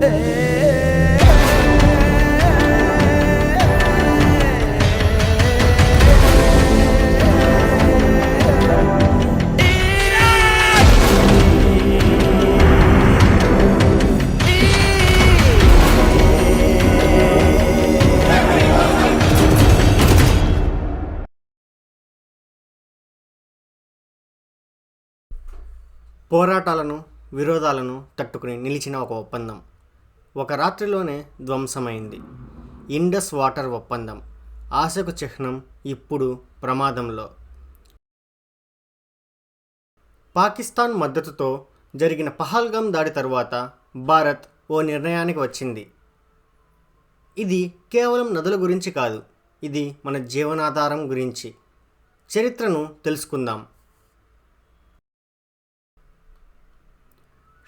Hey. పోరాటాలను విరోధాలను తట్టుకుని నిలిచిన ఒక ఒప్పందం. ఒక రాత్రిలోనే ధ్వంసమైంది. ఇండస్ వాటర్ ఒప్పందం. ఆశకు చిహ్నం ఇప్పుడు ప్రమాదంలో. పాకిస్తాన్ మద్దతుతో జరిగిన పహల్గామ్ దాడి తరువాత భారత్ ఓ నిర్ణయానికి వచ్చింది. ఇది కేవలం నదుల గురించి కాదు ఇది మన జీవనాధారం గురించి. చరిత్రను తెలుసుకుందాం.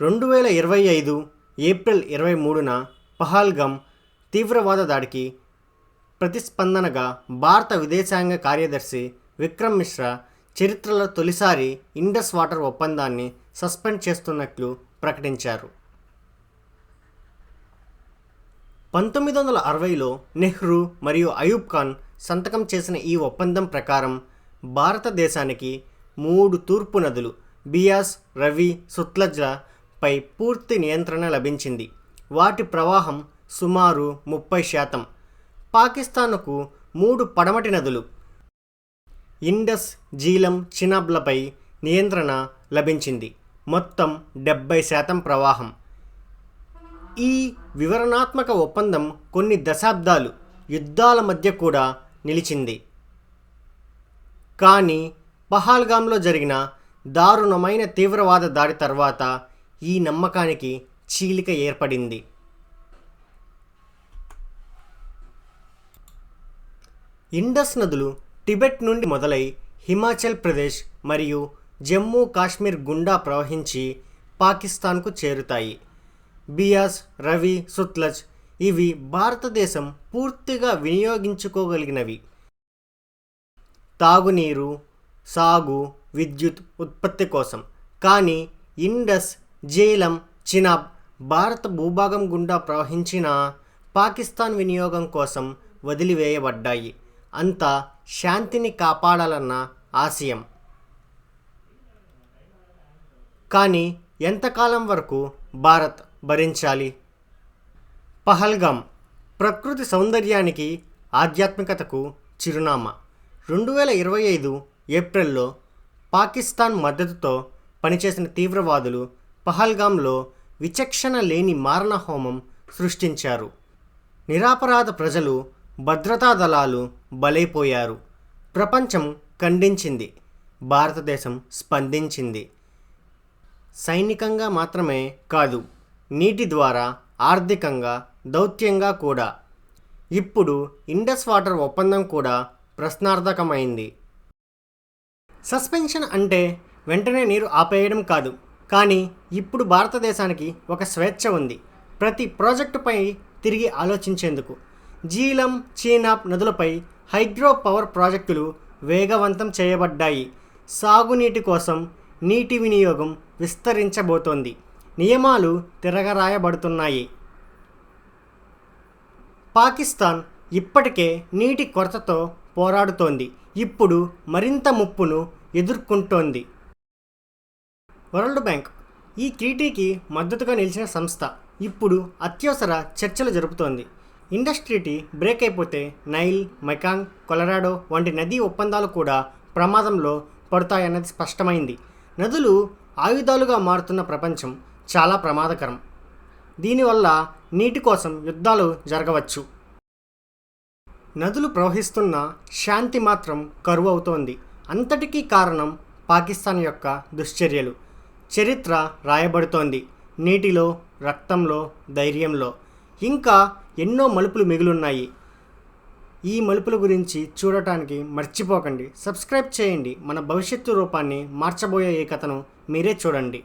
రెండు వేల ఇరవై ఐదు ఏప్రిల్ ఇరవై మూడున పహల్గమ్ తీవ్రవాద దాడికి ప్రతిస్పందనగా భారత విదేశాంగ కార్యదర్శి విక్రమ్ మిశ్రా చరిత్రలో తొలిసారి ఇండస్ వాటర్ ఒప్పందాన్ని సస్పెండ్ చేస్తున్నట్లు ప్రకటించారు. పంతొమ్మిది వందల అరవైలో నెహ్రూ మరియు అయూబ్ ఖాన్ సంతకం చేసిన ఈ ఒప్పందం ప్రకారం భారతదేశానికి మూడు తూర్పు నదులు బియాస్ రవి పై పూర్తి నియంత్రణ లభించింది. వాటి ప్రవాహం సుమారు ముప్పై శాతం. పాకిస్తాన్కు మూడు పడమటి నదులు. ఇండస్ జీలం చినాబ్లపై నియంత్రణ లభించింది. మొత్తం డెబ్బై శాతం ప్రవాహం. ఈ వివరణాత్మక ఒప్పందం కొన్ని దశాబ్దాలు యుద్ధాల మధ్య కూడా నిలిచింది. కానీ పహాల్గామ్లో జరిగిన దారుణమైన తీవ్రవాద దాడి తర్వాత ఈ నమ్మకానికి చీలిక ఏర్పడింది. ఇండస్ నదులు టిబెట్ నుండి మొదలై హిమాచల్ ప్రదేశ్ మరియు జమ్మూ కాశ్మీర్ గుండా ప్రవహించి పాకిస్తాన్కు చేరుతాయి. బియాస్ రవి సుత్లజ్ ఇవి భారతదేశం పూర్తిగా వినియోగించుకోగలిగినవి. తాగునీరు సాగు విద్యుత్ ఉత్పత్తి కోసం. కానీ ఇండస్ జేలం చినాబ్ భారత భూభాగం గుండా ప్రవహించిన పాకిస్తాన్ వినియోగం కోసం వదిలివేయబడ్డాయి. అంతా శాంతిని కాపాడాలన్న ఆశయం. కానీ ఎంతకాలం వరకు భారత్ భరించాలి? పహల్గామ్ ప్రకృతి సౌందర్యానికి ఆధ్యాత్మికతకు చిరునామా. రెండు వేల ఇరవై ఐదు ఏప్రిల్లో పాకిస్తాన్ మద్దతుతో పనిచేసిన తీవ్రవాదులు పహల్గామ్లో విచక్షణ లేని మారణ హోమం సృష్టించారు. నిరాపరాధ ప్రజలు భద్రతా దళాలు బలైపోయారు. ప్రపంచం ఖండించింది. భారతదేశం స్పందించింది. సైనికంగా మాత్రమే కాదు నీటి ద్వారా ఆర్థికంగా దౌత్యంగా కూడా. ఇప్పుడు ఇండస్ వాటర్ ఒప్పందం కూడా ప్రశ్నార్థకమైంది. సస్పెన్షన్ అంటే వెంటనే నీరు ఆపేయడం కాదు. కానీ ఇప్పుడు భారతదేశానికి ఒక స్వేచ్ఛ ఉంది. ప్రతి ప్రాజెక్టుపై తిరిగి ఆలోచించేందుకు. జీలం చీనాబ్ నదులపై హైడ్రో పవర్ ప్రాజెక్టులు వేగవంతం చేయబడ్డాయి. సాగునీటి కోసం నీటి వినియోగం విస్తరించబోతోంది. నియమాలు తిరగరాయబడుతున్నాయి. పాకిస్తాన్ ఇప్పటికే నీటి కొరతతో పోరాడుతోంది. ఇప్పుడు మరింత ముప్పును ఎదుర్కొంటోంది. వరల్డ్ బ్యాంక్ ఈ ట్రీటీకి మద్దతుగా నిలిచిన సంస్థ ఇప్పుడు అత్యవసర చర్చలు జరుపుతోంది. ఇండస్ ట్రీటీ బ్రేక్ అయిపోతే నైల్ మెకాంగ్ కొలరాడో వంటి నదీ ఒప్పందాలు కూడా ప్రమాదంలో పడతాయన్నది స్పష్టమైంది. నదులు ఆయుధాలుగా మారుతున్న ప్రపంచం చాలా ప్రమాదకరం. దీనివల్ల నీటి కోసం యుద్ధాలు జరగవచ్చు. నదులు ప్రవహిస్తున్న శాంతి మాత్రం కరువు అవుతోంది. అంతటికీ కారణం పాకిస్తాన్ యొక్క దుశ్చర్యలు. చరిత్ర రాయబడుతోంది. నీటిలో రక్తంలో ధైర్యంలో ఇంకా ఎన్నో మలుపులు మిగులున్నాయి. ఈ మలుపుల గురించి చూడటానికి మర్చిపోకండి. సబ్స్క్రైబ్ చేయండి. మన భవిష్యత్తు రూపాన్ని మార్చబోయే ఈ కథను మీరే చూడండి.